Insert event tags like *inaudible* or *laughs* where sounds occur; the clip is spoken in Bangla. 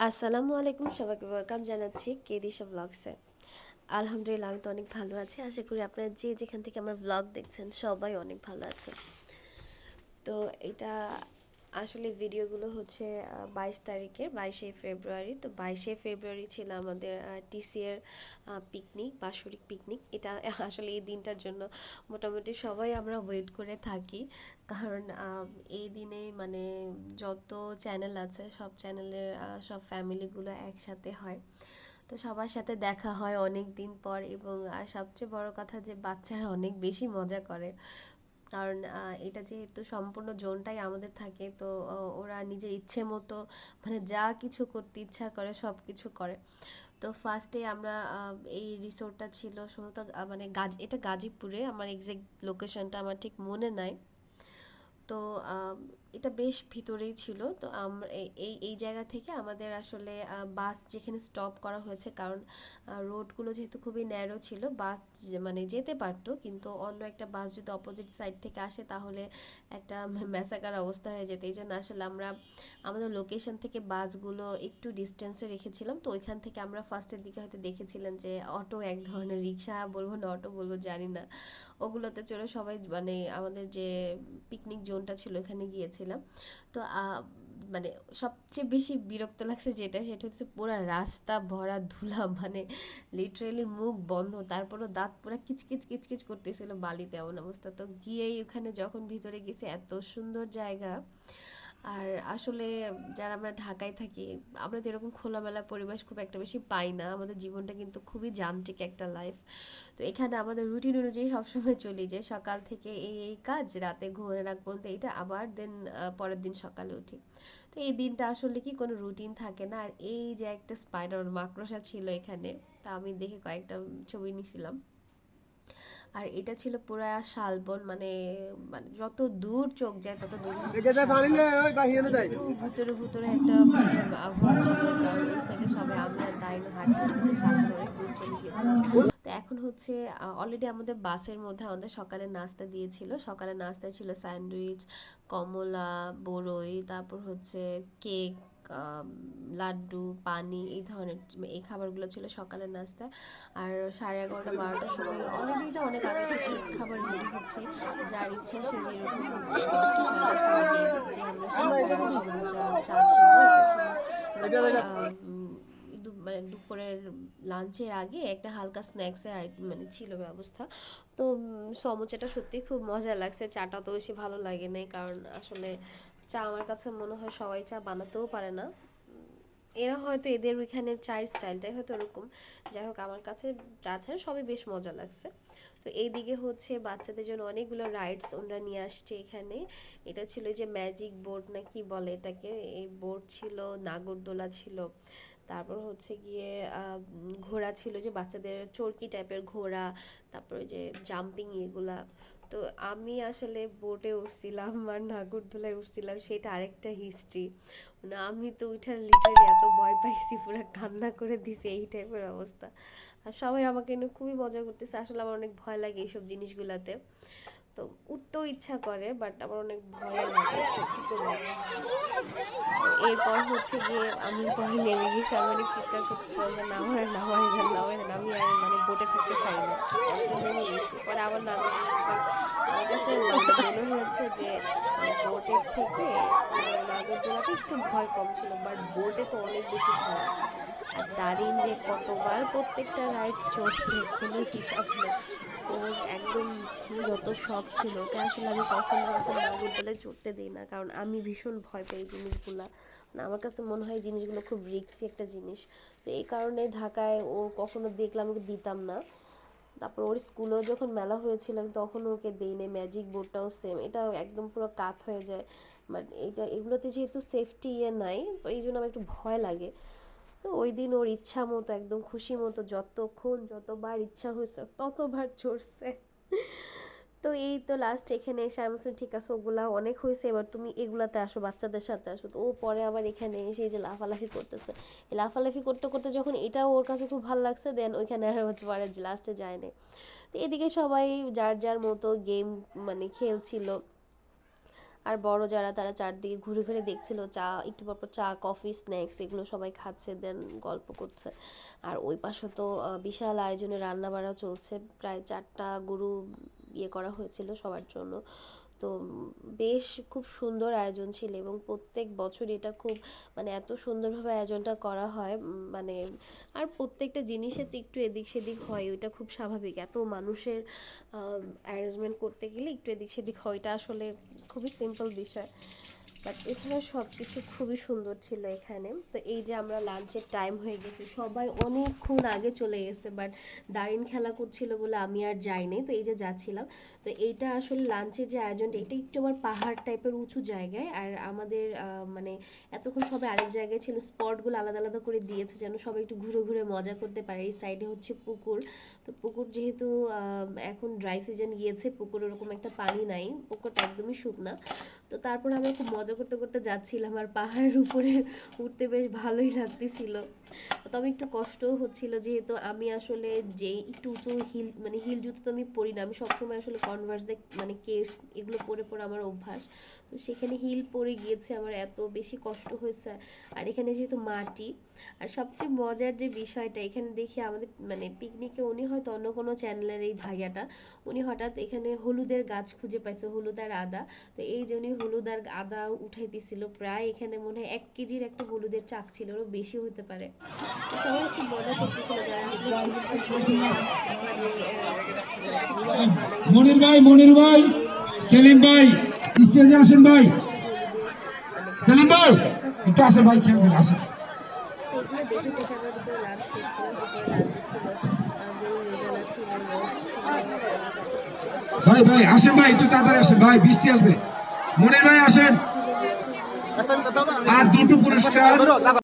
আসসালামু আলাইকুম সবাইকে ওয়েলকাম জানাচ্ছি কে দিশা ব্লগসে আলহামদুলিল্লাহ, আমি তো অনেক ভালো আছি। আশা করি আপনারা যে যেখান থেকে আমার ব্লগ দেখছেন, সবাই অনেক ভালো আছে তো এটা আসলে ভিডিওগুলো হচ্ছে বাইশ তারিখের, বাইশে ফেব্রুয়ারি। তো বাইশে ফেব্রুয়ারি ছিল আমাদের টিসি এর পিকনিক বাৎসরিক পিকনিক এটা *laughs* আসলে এই দিনটার জন্য মোটামুটি সবাই আমরা ওয়েট করে থাকি। কারণ এই দিনে মানে যত চ্যানেল আছে, সব চ্যানেলের সব ফ্যামিলিগুলো একসাথে হয়। তো সবার সাথে দেখা হয় অনেক দিন পর এবং সবচেয়ে বড় কথা যে বাচ্চারা অনেক বেশি মজা করে। কারণ এটা যেহেতু সম্পূর্ণ জোনটাই আমাদের থাকে, তো ওরা নিজের ইচ্ছে মতো মানে যা কিছু করতে ইচ্ছা করে সব কিছু করে। তো ফার্স্টে আমরা এই রিসোর্টটা ছিল সম্ভবত মানে গাজ, এটা গাজীপুরে, আমার এক্সাক্ট লোকেশনটা আমার ঠিক মনে নাই। তো এটা বেশ ভিতরেই ছিল। তো এই এই জায়গা থেকে আমাদের আসলে বাস যেখানে স্টপ করা হয়েছে, কারণ রোডগুলো যেহেতু খুবই ন্যারো ছিল, বাস মানে যেতে পারতো, কিন্তু অন্য একটা বাস যদি অপোজিট সাইড থেকে আসে, তাহলে একটা *laughs* ম্যাসাকার অবস্থা হয়ে যেত। এই জন্য আসলে আমরা, আমাদের লোকেশন থেকে বাসগুলো একটু ডিস্টেন্সে রেখেছিলাম। তো ওইখান থেকে আমরা ফার্স্টের দিকে হয়তো দেখেছিলাম যে অটো এক ধরনের রিক্সা বলব না অটো বলব জানি না। ওগুলোতে চড়ে সবাই মানে আমাদের যে পিকনিক জোনটা ছিল এখানে গিয়েছিলাম তো মানে সবচেয়ে বেশি বিরক্ত লাগছে যেটা, সেটা হচ্ছে পুরো রাস্তা ভরা ধুলা *laughs* মানে লিটারেলি মুখ বন্ধ। তারপরও দাঁত পুরো কিচকিচ কিচকিচ করতেছিল বালিতে, এমন অবস্থা। তো গিয়েই ওখানে যখন ভিতরে গেছে, এত সুন্দর জায়গা। আর আসলে যারা আমরা ঢাকায় থাকি, আমরা তো এরকম খোলামেলা পরিবেশ খুব একটা বেশি পাই না। আমাদের জীবনটা কিন্তু খুবই যান্ত্রিক একটা লাইফ তো এখানে আমাদের রুটিন অনুযায়ী সবসময় চলি যে সকাল থেকে এই এই কাজ, রাতে ঘুরে রাখ পর্যন্ত এটা আবার দেন পরের দিন সকালে উঠি। তো এই দিনটা আসলে কি কোনো রুটিন থাকে না? আর এই যে একটা স্পাইডার মাকড়সা ছিল এখানে, তা আমি দেখে কয়েকটা ছবি নিছিলাম। আর এটা ছিল পুরা শালবন মানে মানে যত দূর চোখ যায় তত দূর ভুতুরে ভুতুরে একটা মানে আবহাওয়া ছিল কারণ এই সাইডে সবাই আমি আর তাই হাঁটতে হাঁটতে শালবন অনেক দূর চলে গেছে তো এখন হচ্ছে অলরেডি আমাদের বাসের মধ্যে আমাদের সকালে নাস্তা দিয়েছিল। সকালে নাস্তায় ছিল স্যান্ডউইচ কমলা বড়ই তারপর হচ্ছে কেক লাড্ডু পানি এই ধরনের এই খাবারগুলো ছিল সকালের নাস্তা আর সাড়ে এগারোটা বারোটার সময় অলরেডি এটা অনেক আগে থেকে খাবার রেডি হচ্ছে। যার ইচ্ছা সে যেরকম দশটা সাড়ে দশটা আগে যে আমরা চা ছিল এটা ছিল আহ, উম, দু- মানে দুপুরের লাঞ্চের আগে একটা হালকা স্ন্যাক্সের মানে ছিল ব্যবস্থা। তো সমোচাটা সত্যি খুব মজা লাগছে চাটা তো বেশি ভালো লাগে নাই কারণ আসলে চা আমার কাছে মনে হয় সবাই চা বানাতেও পারে না। এরা হয়তো এদের ওইখানে চায়ের স্টাইলটাই হয়তো ওরকম। যাই হোক, আমার কাছে চা ছাড়া সবই বেশ মজা লাগছে। তো এইদিকে হচ্ছে বাচ্চাদের জন্য অনেকগুলো রাইডস ওনারা নিয়ে আসছে এখানে। এটা ছিল যে ম্যাজিক বোর্ড না কি বলে এটাকে? এই বোর্ড ছিল, নাগরদোলা ছিল। তারপর হচ্ছে গিয়ে ঘোড়া ছিল যে বাচ্চাদের চরকি টাইপের ঘোড়া। তারপর যে জাম্পিং এগুলা। তো আমি আসলে বোটে উঠছিলাম আর নাগরদোলায় উঠছিলাম, সেটা আরেকটা হিস্ট্রি মানে আমি তো উঠে লিটারালি এত ভয় পাইছি, পুরো কান্না করে দিছি এই টাইপের অবস্থা। আর সবাই আমাকে নিয়ে খুবই মজা করতেছে, আসলে আমার অনেক ভয় লাগে এইসব জিনিসগুলাতে। তো উঠতেও ইচ্ছা করে বাট আমার অনেক ভয় লাগে এরপর হচ্ছে গিয়ে আমি পরে নেমে গেছি আমি অনেক চিৎকার করতেছিলাম যে নামার নামাই দেন নামাই দেন আমি আর মানে বোটে থাকতে চাই না নেমে গেছি পরে আবার নামে আমার কাছে মানে মনে হয়েছে যে বোটের থেকে মানে নাগরদোলাটা একটু ভয় কম ছিল বাট বোটে তো অনেক বেশি ভয় আছে আর দারিন যে কতবার প্রত্যেকটা রাইডস চড়ছে কোনো হিসাব নেই ওর একদম যত শখ ছিল ওকে আসলে আমি কখনো কখনো নাগরদোলায় চড়তে দিই না, কারণ আমি ভীষণ ভয় পাই এই জিনিসগুলা। মানে আমার কাছে মনে হয় জিনিসগুলো খুব রিস্কি একটা জিনিস। তো এই কারণে ঢাকায় ও কখনো দেখলাম ওকে দিতাম না। তারপর ওর স্কুলেও যখন মেলা হয়েছিল, আমি তখন ওকে দেই নাই। ম্যাজিক বোর্ডটাও সেম এটাও একদম পুরো কাত হয়ে যায়। বাট এটা এগুলোতে যেহেতু সেফটি ইয়ে নাই, তো এই জন্য আমার একটু ভয় লাগে। তো ওই দিন ওর ইচ্ছা মতো একদম খুশি মতো যতক্ষণ যতবার ইচ্ছা হয়েছে ততবার চড়ছে। তো এই তো লাস্ট এখানে এসে আমি বলছি, ঠিক আছে ওগুলা অনেক হয়েছে এবার তুমি এগুলাতে আসো বাচ্চাদের সাথে আসো। তো ও পরে আবার এখানে এসে এই যে লাফালাফি করতেছে। এই লাফালাফি করতে করতে যখন এটাও ওর কাছে খুব ভালো লাগছে দেন ওইখানে আর হচ্ছে পরে লাস্টে যায় না তো এদিকে সবাই যার যার মতো গেম মানে খেলছিল। আর বড় যারা, তারা চারদিকে ঘুরে ঘুরে দেখছিল, চা, একটু পর পর চা, কফি, স্ন্যাক্স, এগুলো সবাই খাচ্ছে, দেন গল্প করছে। আর ওই পাশে তো বিশাল আয়োজনে রান্না বাড়া চলছে, প্রায় চারটা গরু ইয়ে করা হয়েছিল সবার জন্য। তো বেশ খুব সুন্দর আয়োজন ছিল এবং প্রত্যেক বছর এটা খুব মানে এত সুন্দরভাবে আয়োজনটা করা হয় মানে আর প্রত্যেকটা জিনিসের তো একটু এদিক সেদিক হয়, ওইটা খুব স্বাভাবিক। এত মানুষের অ্যারেঞ্জমেন্ট করতে গেলে একটু এদিক সেদিক হয়, এটা আসলে খুবই সিম্পল বিষয়। বাট এছাড়া সব কিছু খুবই সুন্দর ছিল এখানে। তো এই যে আমরা লাঞ্চের টাইম হয়ে গেছে, সবাই অনেকক্ষণ আগে চলে গেছে বাট দারিন খেলা করছিল বলে আমি আর যাইনি, তো এই যে যাচ্ছিলাম। তো এইটা আসলে লাঞ্চের যে আয়োজনটা এটা একটু আবার পাহাড় টাইপের উঁচু জায়গায়, আর আমাদের মানে এতক্ষণ সবাই আরেক জায়গায় ছিল স্পটগুলো আলাদা আলাদা করে দিয়েছে যেন সবাই একটু ঘুরে ঘুরে মজা করতে পারে। এই সাইডে হচ্ছে পুকুর। তো পুকুর যেহেতু এখন ড্রাই সিজন গিয়েছে, পুকুর ওরকম একটা পানি নাই, পুকুরটা একদমই শুকনা। তো তারপর আমরা খুব মজা করতে করতে যাচ্ছিলাম আর পাহাড়ের উপরে উঠতে বেশ ভালোই লাগতেছিল। তবে একটু কষ্টও হচ্ছিল যেহেতু আমি আসলে যে একটু উঁচু হিল মানে হিল জুতো তো আমি পরি না, আমি সবসময় আসলে কনভার্স মানে কেস এগুলো পরে পরে আমার অভ্যাস। তো সেখানে হিল পরে গিয়েছে, আমার এত বেশি কষ্ট হয়েছে। আর এখানে যেহেতু মাটি, আর সবচেয়ে মজার যে বিষয়টা, এখানে দেখি আমাদের মানে পিকনিকে উনি হয়তো অন্য কোনো চ্যানেলের এই ভাইয়াটা, উনি হঠাৎ এখানে হলুদের গাছ খুঁজে পাইছে, হলুদ আর আদা। তো এই উনি হলুদ আর আদা উঠাইতেছিল প্রায় এখানে মনে হয় এক কেজির একটা হলুদের চাক ছিল আরও বেশি হতে পারে। সবাই খুব মজা করতেছিল যারা মানে মনির ভাই মনির ভাই সেলিম ভাই স্টেজে আসেন ভাই। সেলিম ভাই একটু আসেন ভাই খেয়ে আসেন। দেখে দেখে আমরা দুপুরে লাঞ্চ শেষ করলাম দুপুরে লাঞ্চে ছিল। গরু রেজালা ছিল রোস্ট ছিল। ভাই ভাই আসেন ভাই একটু তাড়াতাড়ি আসেন ভাই বৃষ্টি আসবে। মনির ভাই আসেন। আর দুটো পুরস্কার